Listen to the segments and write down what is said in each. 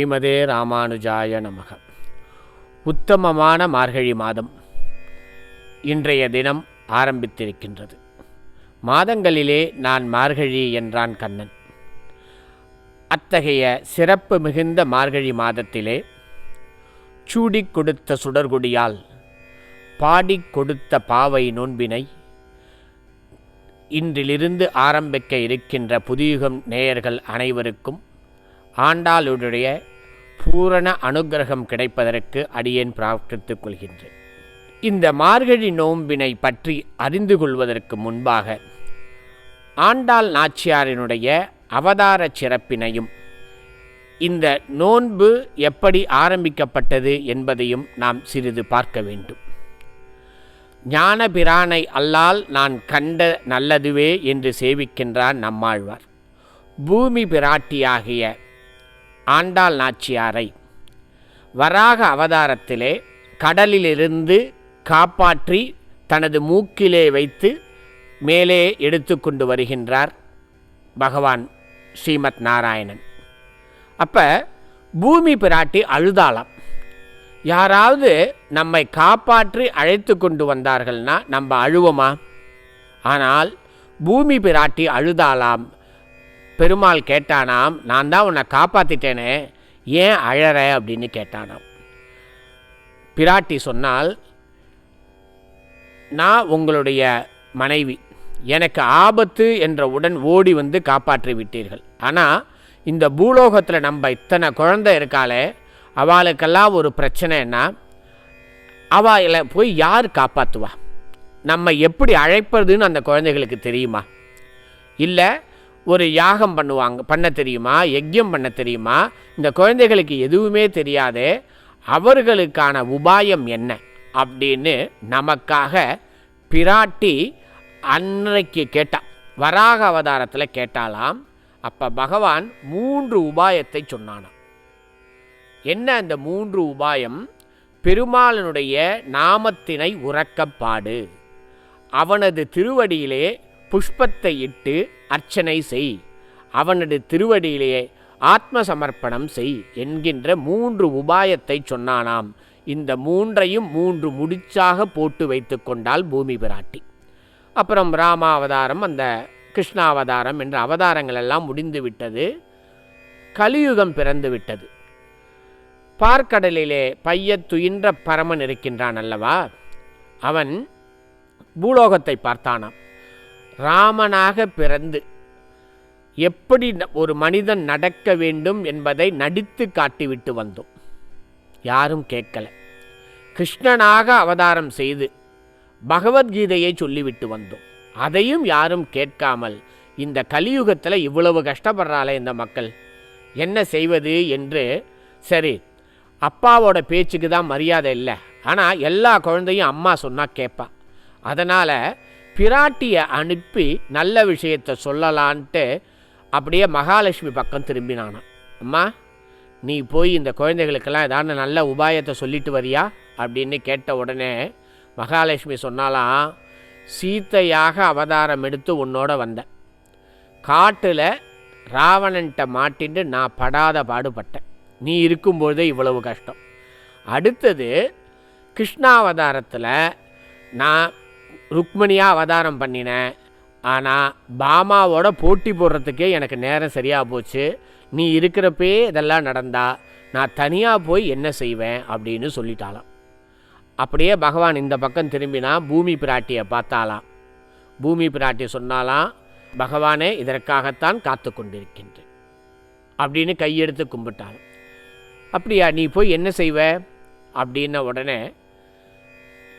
ஸ்ரீமதே ராமானுஜாய நமக. உத்தமமான மார்கழி மாதம் இன்றைய தினம் ஆரம்பித்திருக்கின்றது. மாதங்களிலே நான் மார்கழி என்றான் கண்ணன். அத்தகைய சிறப்பு மிகுந்த மார்கழி மாதத்திலே சூடிக் கொடுத்த சுடர்குடியால் பாடிக் கொடுத்த பாவை நோன்பினை இன்றிலிருந்து ஆரம்பிக்க இருக்கின்ற புதியுகம் நேயர்கள் அனைவருக்கும் ஆண்டாளுடைய பூரண அனுக்கிரகம் கிடைப்பதற்கு அடியேன் பிரார்த்தித்துக் கொள்கின்றேன். இந்த மார்கழி நோன்பினை பற்றி அறிந்து கொள்வதற்கு முன்பாக ஆண்டாள் நாச்சியாரினுடைய அவதார சிறப்பினையும் இந்த நோன்பு எப்படி ஆரம்பிக்கப்பட்டது என்பதையும் நாம் சிறிது பார்க்க வேண்டும். ஞான பிரானை அல்லால் நான் கண்ட நல்லதுவே என்று சேவிக்கின்றார் நம்மாழ்வார். பூமி பிராட்டியாகிய ஆண்டாள் நாச்சியாரை. வராக அவதாரத்திலே கடலிலிருந்து காப்பாற்றி தனது மூக்கிலே வைத்து மேலே எடுத்துக்கொண்டு வருகின்றார் பகவான் ஸ்ரீமத் நாராயணன். அப்போ பூமி பிராட்டி அழுதாளாம். யாராவது நம்மை காப்பாற்றி அழைத்து கொண்டு வந்தார்கள்னா நம்ம அழுவோமா? ஆனால் பூமி பிராட்டி அழுதாளாம். பெருமாள் கேட்டானாம் நான் தான் உன்னை காப்பாற்றிட்டேனே ஏன் அழற? அப்படின்னு கேட்டானாம். பிராட்டி சொன்னால் நான் உங்களுடைய மனைவி. எனக்கு ஆபத்து என்ற உடன் ஓடி வந்து காப்பாற்றி விட்டீர்கள். ஆனால் இந்த பூலோகத்தில் நம்ம இத்தனை குழந்தை இருக்காளே அவளுக்கெல்லாம் ஒரு பிரச்சனைன்னா அவளை போய் யார் காப்பாற்றுவா நம்ம எப்படி அழைப்பதுன்னு அந்த குழந்தைகளுக்கு தெரியுமா? இல்லை ஒரு யாகம் பண்ணுவாங்க பண்ண தெரியுமா? யஜ்யம் பண்ண தெரியுமா? இந்த குழந்தைகளுக்கு எதுவுமே தெரியாது அவர்களுக்கான உபாயம் என்ன? அப்படின்னு நமக்காக பிராட்டி அன்றைக்கு கேட்டா வராக அவதாரத்தில் கேட்டாலாம் அப்போ பகவான் மூன்று உபாயத்தை சொன்னானாம். என்ன அந்த மூன்று உபாயம்? பெருமாளனுடைய நாமத்தினை உறக்கப்பாடு. அவனது திருவடியிலே புஷ்பத்தை இட்டு அர்ச்சனை செய். அவனது திருவடியிலே ஆத்ம சமர்ப்பணம் செய் என்கின்ற மூன்று உபாயத்தை சொன்னானாம். இந்த மூன்றையும் மூன்று முடிச்சாக போட்டு வைத்து கொண்டால் பூமி பிராட்டி. அப்புறம் ராமாவதாரம் அந்த கிருஷ்ணாவதாரம் என்ற அவதாரங்கள் எல்லாம் முடிந்து விட்டது. கலியுகம் பிறந்து விட்டது. பார்க்கடலிலே பையத் துயின்ற பரமன் இருக்கின்றான் அல்லவா? அவன் பூலோகத்தை பார்த்தானாம். ராமனாக பிறந்து எப்படி ஒரு மனிதன் நடக்க வேண்டும் என்பதை நடித்து காட்டிவிட்டு வந்தோம். யாரும் கேட்கல. கிருஷ்ணனாக அவதாரம் செய்து பகவத்கீதையை சொல்லிவிட்டு வந்தோம். அதையும் யாரும் கேட்காமல் இந்த கலியுகத்தில் இவ்வளவு கஷ்டப்படுறாளே இந்த மக்கள். என்ன செய்வது என்று சரி அப்பாவோட பேச்சுக்கு தான் மரியாதை இல்லை. ஆனால் எல்லா குழந்தையும் அம்மா சொன்னால் கேட்பா அதனால் பிராட்டியை அனுப்பி நல்ல விஷயத்தை சொல்லலான்ட்டு அப்படியே மகாலட்சுமி பக்கம் திரும்பினானான் அம்மா நீ போய் இந்த குழந்தைகளுக்கெல்லாம் ஏதாவது நல்ல உபாயத்தை சொல்லிட்டு வரியா? அப்படின்னு கேட்ட உடனே மகாலட்சுமி சொன்னாலாம் சீத்தையாக அவதாரம் எடுத்து உன்னோட வந்தேன். காட்டில் ராவணன்ட்ட மாட்டின்னு நான் படாத பாடுபட்டேன். நீ இருக்கும்போதே இவ்வளவு கஷ்டம். அடுத்தது கிருஷ்ணாவதாரத்தில் நான் ருக்மணியாக அவதாரம் பண்ணினேன். ஆனால் பாமாவோட போட்டி போடுறதுக்கே எனக்கு நேரம் சரியாக போச்சு. நீ இருக்கிறப்பே இதெல்லாம் நடந்தா நான் தனியாக போய் என்ன செய்வேன் அப்படின்னு சொல்லிட்டாலாம் அப்படியே பகவான் இந்த பக்கம் திரும்பினா பூமி பிராட்டியை பார்த்தாலாம் பூமி பிராட்டி சொன்னாலாம் பகவானே இதற்காகத்தான் காத்து கொண்டிருக்கின்றேன். அப்படின்னு கையெடுத்து கும்பிட்டாலும் அப்படியா நீ போய் என்ன செய்வ? அப்படின்ன உடனே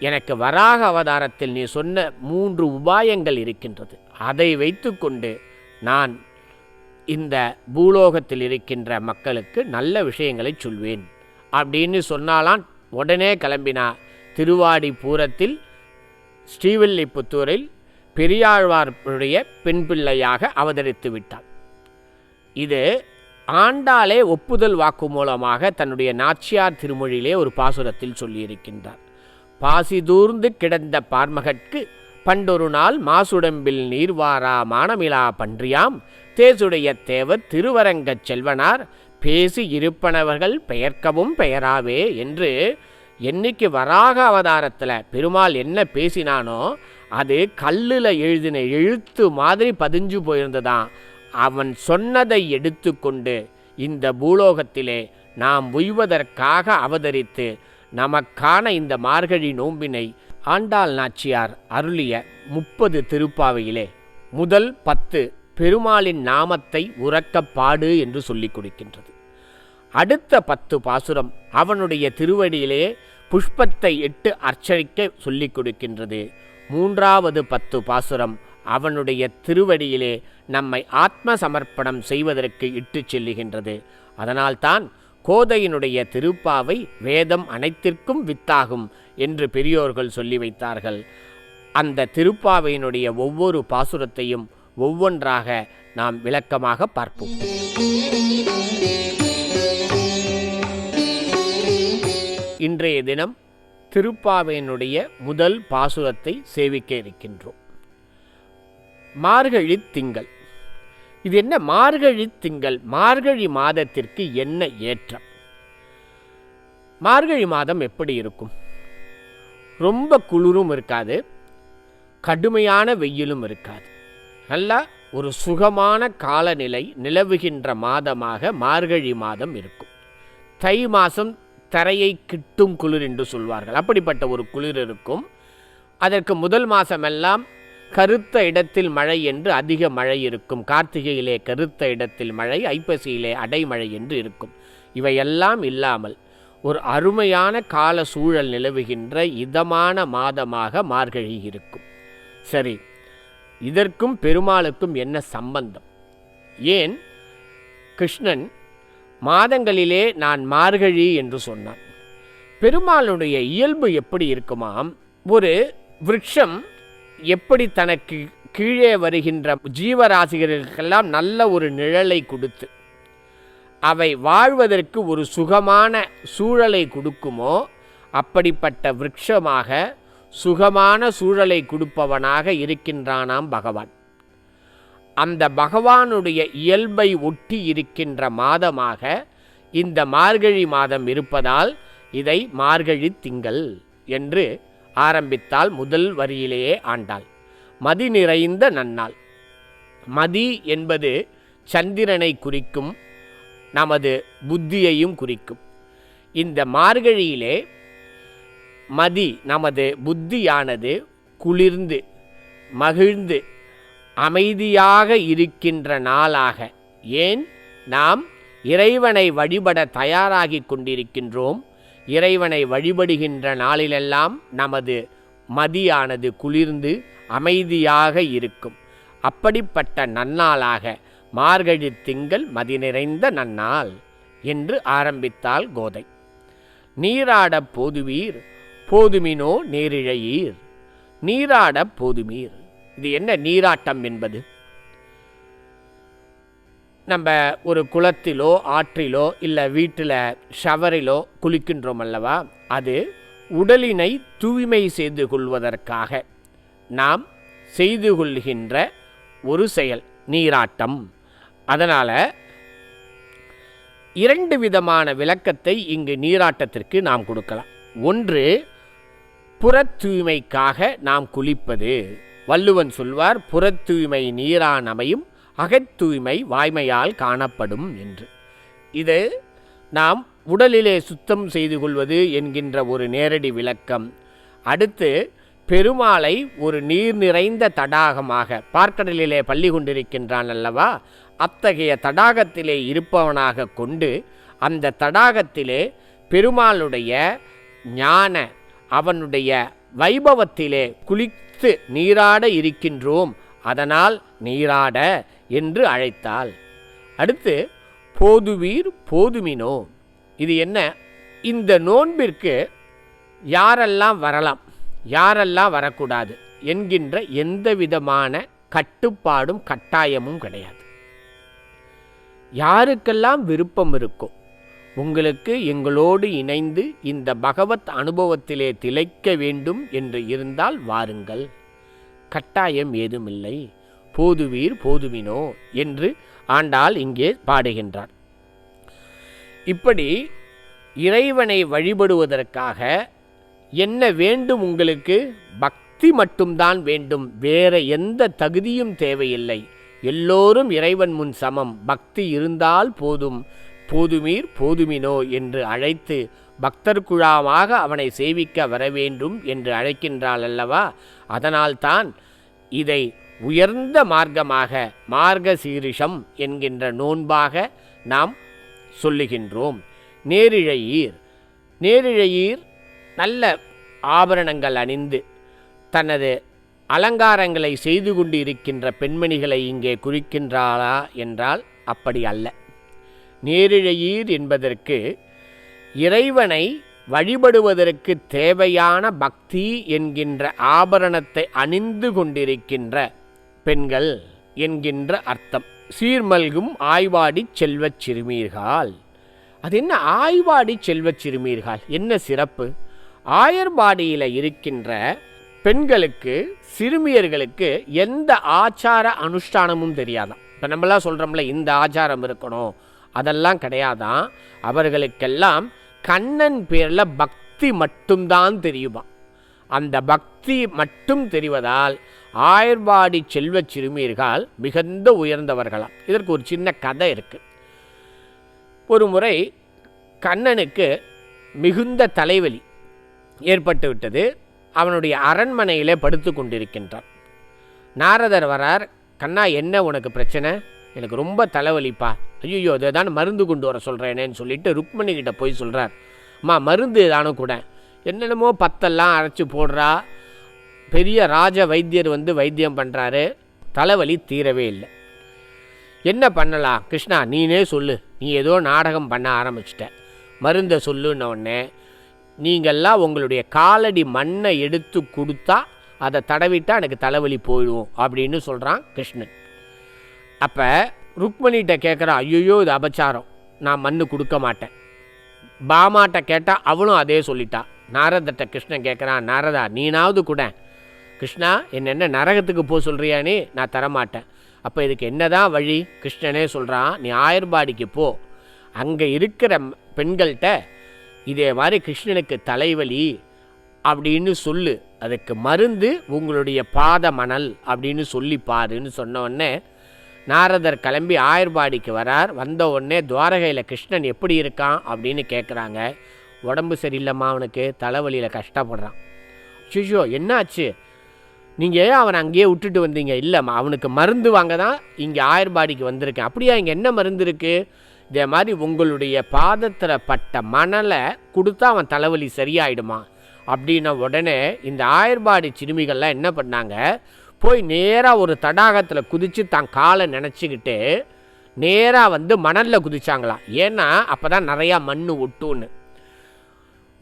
எனக்கு வராக அவதாரத்தில் நீ சொன்ன மூன்று உபாயங்கள் இருக்கின்றது. அதை வைத்துக்கொண்டு நான் இந்த பூலோகத்தில் இருக்கின்ற மக்களுக்கு நல்ல விஷயங்களை சொல்வேன். அப்படின்னு சொன்னாலாம் உடனே கிளம்பினா திருவாடி பூரத்தில் ஸ்ரீவில்லிபுத்தூரில் பெரியாழ்வாருடைய பெண் பிள்ளையாக அவதரித்து விட்டான் இது ஆண்டாளே ஒப்புதல் வாக்கு மூலமாக தன்னுடைய நாச்சியார் திருமொழியிலே ஒரு பாசுரத்தில் சொல்லியிருக்கின்றார். பாசி தூர்ந்து கிடந்த பார்மகற்கு பண்டொரு நாள் மாசுடம்பில் நீர்வாரா மானமிலா பன்றியாம். தேசுடைய தேவர் திருவரங்கச் செல்வனார். பேசி இருப்பனவர்கள் பெயர்க்கவும் பெயராவே என்று என்னைக்கு வராக அவதாரத்தில் பெருமாள் என்ன பேசினானோ அது கல்லில் எழுதின எழுத்து மாதிரி பதிஞ்சு போயிருந்ததான் அவன் சொன்னதை எடுத்துக்கொண்டு இந்த பூலோகத்திலே நாம் உய்வதற்காக அவதரித்து நமக்கான இந்த மார்கழி நோம்பினை ஆண்டாள் நாச்சியார் அருளிய முப்பது திருப்பாவையிலே முதல் பத்து பெருமாளின் நாமத்தை உறக்கப்பாடு என்று சொல்லிக் கொடுக்கின்றது. அடுத்த பத்து பாசுரம் அவனுடைய திருவடியிலே புஷ்பத்தை இட்டு அர்ச்சனைக்க சொல்லிக் கொடுக்கின்றது. மூன்றாவது பத்து பாசுரம் அவனுடைய திருவடியிலே நம்மை ஆத்ம சமர்ப்பணம் செய்வதற்கு இட்டுச் செல்லுகின்றது. அதனால்தான் கோதையினுடைய திருப்பாவை வேதம் அனைத்திற்கும் வித்தாகும் என்று பெரியோர்கள் சொல்லி வைத்தார்கள். அந்த திருப்பாவையினுடைய ஒவ்வொரு பாசுரத்தையும் ஒவ்வொன்றாக நாம் விளக்கமாக பார்ப்போம். இன்றைய தினம் திருப்பாவையினுடைய முதல் பாசுரத்தை சேவிக்க இருக்கின்றோம். மார்கழி திங்கள். இது என்ன மார்கழி திங்கள்? மார்கழி மாதத்திற்கு என்ன ஏற்றம்? மார்கழி மாதம் எப்படி இருக்கும்? ரொம்ப குளிரும் இருக்காது கடுமையான வெயிலும் இருக்காது. நல்லா ஒரு சுகமான காலநிலை நிலவுகின்ற மாதமாக மார்கழி மாதம் இருக்கும். தை மாதம் தரையை கிட்டும் குளிர் என்று சொல்வார்கள். அப்படிப்பட்ட ஒரு குளிர் இருக்கும். அதற்கு முதல் மாதமெல்லாம் கருத்த இடத்தில் மழை என்று அதிக மழை இருக்கும். கார்த்திகையிலே கருத்த இடத்தில் மழை ஐப்பசியிலே அடைமழை என்று இருக்கும். இவையெல்லாம் இல்லாமல் ஒரு அருமையான கால சூழல் நிலவுகின்ற இதமான மாதமாக மார்கழி இருக்கும். சரி இதற்கும் பெருமாளுக்கும் என்ன சம்பந்தம்? ஏன்? கிருஷ்ணன் மாதங்களிலே நான் மார்கழி என்று சொன்னான். பெருமாளுடைய இயல்பு எப்படி இருக்குமாம்? ஒரு விருட்சம் எப்படி தனக்கு கீழே வருகின்ற ஜீவராசிகளுக்கெல்லாம் நல்ல ஒரு நிழலை கொடுத்து அவை வாழ்வதற்கு ஒரு சுகமான சூழலை கொடுக்குமோ அப்படிப்பட்ட விரக்ஷமாக சுகமான சூழலை கொடுப்பவனாக இருக்கின்றானாம் பகவான். அந்த பகவானுடைய இயல்பை ஒட்டி இருக்கின்ற மாதமாக இந்த மார்கழி மாதம் இருப்பதால் இதை மார்கழி திங்கள் என்று ஆரம்பித்தால் முதல் வரியிலேயே ஆண்டாள். மதி நிறைந்த நன்னாள். மதி என்பது சந்திரனை குறிக்கும் நமது புத்தியையும் குறிக்கும். இந்த மார்கழியிலே மதி நமது புத்தியானது குளிர்ந்து மகிழ்ந்து அமைதியாக இருக்கின்ற நாளாக. ஏன்? நாம் இறைவனை வழிபட தயாராகி கொண்டிருக்கின்றோம். இறைவனை வழிபடுகின்ற நாளிலெல்லாம் நமது மதியானது குளிர்ந்து அமைதியாக இருக்கும். அப்படிப்பட்ட நன்னாளாக மார்கழி திங்கள் மதி நிறைந்த நன்னாள் என்று ஆரம்பித்தாள் கோதை. நீராடப் போதுவீர் போதுமினோ நேரிழையீர். நீராடப் போதுமீர். இது என்ன நீராட்டம் என்பது? நம்ம ஒரு குளத்திலோ ஆற்றிலோ இல்லை வீட்டில் ஷவரிலோ குளிக்கின்றோம் அல்லவா? அது உடலினை தூய்மை செய்து கொள்வதற்காக நாம் செய்து கொள்கின்ற ஒரு செயல் நீராட்டம். அதனால் இரண்டு விதமான விளக்கத்தை இங்கு நீராட்டத்திற்கு நாம் கொடுக்கலாம். ஒன்று புற தூய்மைக்காக நாம் குளிப்பது. வள்ளுவன் சொல்வார் புற தூய்மை நீரானமையும் அகத்தூய்மை வாய்மையால் காணப்படும் என்று. இது நாம் உடலிலே சுத்தம் செய்து கொள்வது என்கின்ற ஒரு நேரடி விளக்கம். அடுத்து பெருமாளை ஒரு நீர் நிறைந்த தடாகமாக பார்க்கடலிலே பள்ளி கொண்டிருக்கின்றான் அல்லவா அத்தகைய தடாகத்திலே இருப்பவனாக கொண்டு அந்த தடாகத்திலே பெருமாளுடைய ஞான அவனுடைய வைபவத்திலே குளித்து நீராட இருக்கின்றோம். அதனால் நீராட என்று அழைத்தாள். அடுத்து போதுவீர் போதுமினோ. இது என்ன? இந்த நோன்பிற்கு யாரெல்லாம் வரலாம் யாரெல்லாம் வரக்கூடாது என்கின்ற எந்த விதமான கட்டுப்பாடும் கட்டாயமும் கிடையாது. யாருக்கெல்லாம் விருப்பம் இருக்கோ உங்களுக்கு எங்களோடு இணைந்து இந்த பகவத் அனுபவத்திலே திளைக்க வேண்டும் என்று இருந்தால் வாருங்கள். கட்டாயம் ஏதுமில்லை. போதுவீர் போதுவினோ என்று ஆண்டாள் இங்கே பாடுகின்றார் இப்படி இறைவனை வழிபடுவதற்காக என்ன வேண்டும் உங்களுக்கு? பக்தி மட்டும்தான் வேண்டும். வேற எந்த தகுதியும் தேவையில்லை. எல்லோரும் இறைவன் முன் சமம். பக்தி இருந்தால் போதும். போதுமீர் போதுமினோ என்று அழைத்து பக்தர் குழாமாக அவனை சேவிக்க வர வேண்டும் என்று அழைக்கின்றாள் அல்லவா? அதனால்தான் இதை உயர்ந்த மார்க்கமாக மார்க சீரிஷம் என்கின்ற நோன்பாக நாம் சொல்லுகின்றோம். நேரிழையீர். நேரிழையீர் நல்ல ஆபரணங்கள் அணிந்து தனது அலங்காரங்களை செய்து கொண்டு இருக்கின்ற பெண்மணிகளை இங்கே குறிக்கின்றாளா என்றால் அப்படி அல்ல. நேரிழையீர் என்பதற்கு இறைவனை வழிபடுவதற்கு தேவையான பக்தி என்கின்ற ஆபரணத்தை அணிந்து கொண்டிருக்கின்ற பெண்கள் என்கின்ற அர்த்தம். சீர்மல்கும் ஆய்வாடி செல்வச் சிறுமீர்கள் அது என்ன ஆய்வாடி செல்வச் சிறுமீர்கள் என்ன சிறப்பு? ஆயர்பாடியில் இருக்கின்ற பெண்களுக்கு சிறுமியர்களுக்கு எந்த ஆச்சார அனுஷ்டானமும் தெரியாதாம் இப்போ நம்மளாம் சொல்கிறோம்ல இந்த ஆச்சாரம் இருக்கணும். அதெல்லாம் கிடையாதான். அவர்களுக்கெல்லாம் கண்ணன் பேரில் பக்தி மட்டும்தான் தெரியுமா அந்த பக்தி மட்டும் தெரிவதால் ஆயர்பாடி செல்வச் சிறுமியர்கள் மிகுந்த உயர்ந்தவர்களாம். இதற்கு ஒரு சின்ன கதை இருக்குது ஒரு முறை கண்ணனுக்கு மிகுந்த தலைவலி ஏற்பட்டு விட்டது. அவனுடைய அரண்மனையிலே படுத்து கொண்டிருக்கின்றான். நாரதர் வரார் கண்ணா என்ன உனக்கு பிரச்சனை? எனக்கு ரொம்ப தலைவலிப்பா. ஐயோ அதை தான் மருந்து கொண்டு வர சொல்கிறேனேன்னு சொல்லிட்டு ருக்மணி கிட்ட போய் சொல்கிறார் அம்மா மருந்து தானும் கூட. என்னென்னமோ பத்தெல்லாம் அரைச்சி போடுறா. பெரிய ராஜ வைத்தியர் வந்து வைத்தியம் பண்ணுறாரு தலைவலி தீரவே இல்லை. என்ன பண்ணலாம்? கிருஷ்ணா நீனே சொல்லு. நீ ஏதோ நாடகம் பண்ண ஆரம்பிச்சிட்ட. மருந்தை சொல்லுன்ன உடனே நீங்கள்லாம் உங்களுடைய காலடி மண்ணை எடுத்து கொடுத்தா அதை தடவிட்டா எனக்கு தலைவலி போயிடும் அப்படின்னு சொல்கிறான் கிருஷ்ணன். அப்போ ருக்மணிகிட்ட கேட்குறான் ஐயோ இது அபச்சாரம். நான் மண்ணு கொடுக்க மாட்டேன். பாமாட்ட கேட்டால் அவளும் அதே சொல்லிட்டா. நாரதட்ட கிருஷ்ணன் கேட்குறான் நாரதா நீனாவது கூட. கிருஷ்ணா என்னென்ன நரகத்துக்கு போக சொல்கிறியானே நான் தரமாட்டேன். அப்போ இதுக்கு என்ன தான் வழி? கிருஷ்ணனே சொல்கிறான் நீ ஆயர்பாடிக்கு போ. அங்கே இருக்கிற பெண்கள்கிட்ட இதே மாதிரி கிருஷ்ணனுக்கு தலைவலி அப்படின்னு சொல்லு. அதுக்கு மருந்து உங்களுடைய பாத மணல் அப்படின்னு சொல்லி பாருன்னு சொன்ன உடனே நாரதர் கிளம்பி ஆயர்பாடிக்கு வரார். வந்த உடனே துவாரகையில் கிருஷ்ணன் எப்படி இருக்கான் அப்படின்னு கேட்குறாங்க உடம்பு சரியில்லைம்மா அவனுக்கு தலைவலியில் கஷ்டப்படுறான். சிஷோ என்னாச்சு? நீங்கள் ஏன் அவனை அங்கேயே விட்டுட்டு வந்தீங்க? இல்லைம்மா அவனுக்கு மருந்து வாங்க தான் இங்கே ஆயர்பாடிக்கு வந்திருக்கேன். அப்படியா இங்கே என்ன மருந்து இருக்குது இதே மாதிரி உங்களுடைய பாதத்தில் பட்ட மணலை கொடுத்தா அவன் தலைவலி சரியாயிடுமா? அப்படின்ன உடனே இந்த ஆயர்பாடி சிறுமிகள்லாம் என்ன பண்ணாங்க? போய் நேராக ஒரு தடாகத்தில் குதித்து தான் காலை நினச்சிக்கிட்டு நேராக வந்து மணலில் குதிச்சாங்களாம். ஏன்னா அப்போ தான் நிறையா மண் ஒட்டுன்னு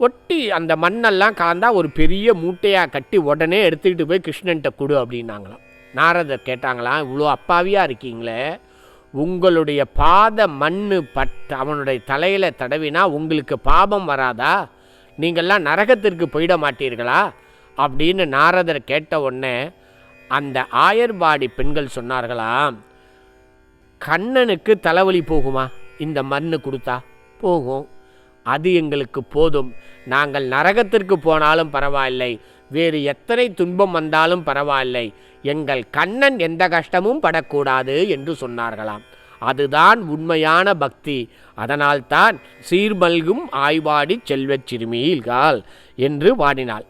ஒட்டி அந்த மண்ணெல்லாம் கலந்தால் ஒரு பெரிய மூட்டையாக கட்டி உடனே எடுத்துக்கிட்டு போய் கிருஷ்ணன்ட்ட கொடு அப்படின்னாங்களாம். நாரதர் கேட்டாங்களாம் இவ்வளோ அப்பாவியாக இருக்கீங்களே. உங்களுடைய பாத மண் பட் அவனுடைய தலையில் தடவினா உங்களுக்கு பாபம் வராதா? நீங்கள்லாம் நரகத்திற்கு போயிட மாட்டீர்களா? அப்படின்னு நாரதர் கேட்ட உடனே அந்த ஆயர்பாடி பெண்கள் சொன்னார்களாம் கண்ணனுக்கு தலைவலி போகுமா? இந்த மண்ணு கொடுத்தா? போகும். அது எங்களுக்கு போதும். நாங்கள் நரகத்திற்கு போனாலும் பரவாயில்லை. வேறு எத்தனை துன்பம் வந்தாலும் பரவாயில்லை. எங்கள் கண்ணன் எந்த கஷ்டமும் படக்கூடாது என்று சொன்னார்களாம். அதுதான் உண்மையான பக்தி. அதனால்தான் சீர்மல்கும் ஆய்வாடி செல்வச் சிறுமியில்கால் என்று வாடினாள்.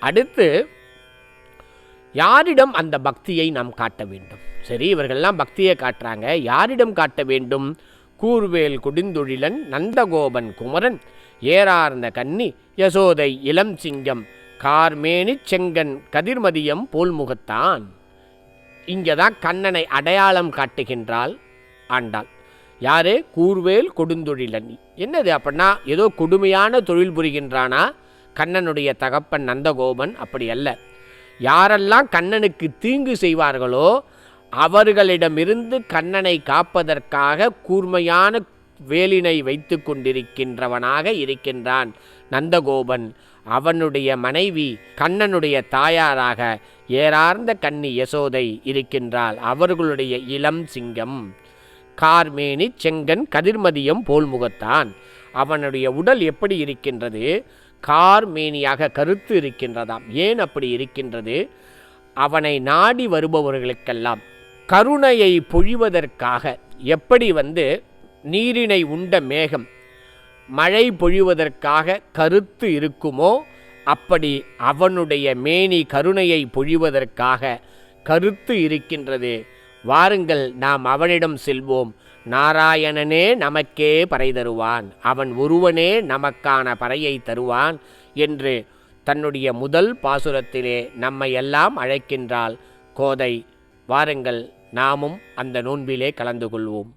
அடுத்து யாரிடம் அந்த பக்தியை நாம் காட்ட வேண்டும்? சரி இவர்கள்லாம் பக்தியை காட்டுறாங்க. யாரிடம் காட்ட வேண்டும்? கூர்வேல் குடிந்தொழிலன் நந்தகோபன் குமரன் ஏறார்ந்த கன்னி யசோதை இளம் சிங்கம் கார்மேனி செங்கன் கதிர்மதியம் போல்முகத்தான். இங்கே தான் கண்ணனை அடையாளம் காட்டுகின்றாள் ஆண்டாள். யாரு? கூர்வேல் கொடுந்தொழிலன். என்னது அப்படின்னா ஏதோ கொடுமையான தொழில் புரிகின்றானா? கண்ணனுடைய தகப்பன் நந்தகோபன் அப்படி அல்ல. யாரெல்லாம் கண்ணனுக்கு தீங்கு செய்வார்களோ அவர்களிடமிருந்து கண்ணனை காப்பதற்காக கூர்மையான வேலினை வைத்து கொண்டிருக்கின்றவனாக இருக்கின்றான் நந்தகோபன். அவனுடைய மனைவி கண்ணனுடைய தாயாராக ஏறார்ந்த கன்னி யசோதை இருக்கின்றாள். அவர்களுடைய இளம் சிங்கம் கார்மேனி செங்கன் கதிர்மதியம் போல் முகத்தான் அவனுடைய உடல் எப்படி இருக்கின்றது? கார்மேனியாக கருத்து இருக்கின்றதாம். ஏன் அப்படி இருக்கின்றது? அவனை நாடி வருபவர்களுக்கெல்லாம் கருணையை பொழிவதற்காக. எப்படி வந்து நீரினை உண்ட மேகம் மழை பொழிவதற்காக கருத்து இருக்குமோ அப்படி அவனுடைய மேனி கருணையை பொழிவதற்காக கருத்து இருக்கின்றது. வாருங்கள் நாம் அவனிடம் செல்வோம். நாராயணனே நமக்கே பறை தருவான். அவன் ஒருவனே நமக்கான பறையை தருவான் என்று தன்னுடைய முதல் பாசுரத்திலே நம்மை எல்லாம் அழைக்கின்றாள் கோதை. வாருங்கள் நாமும் அந்த நோன்பிலே கலந்து கொள்வோம்.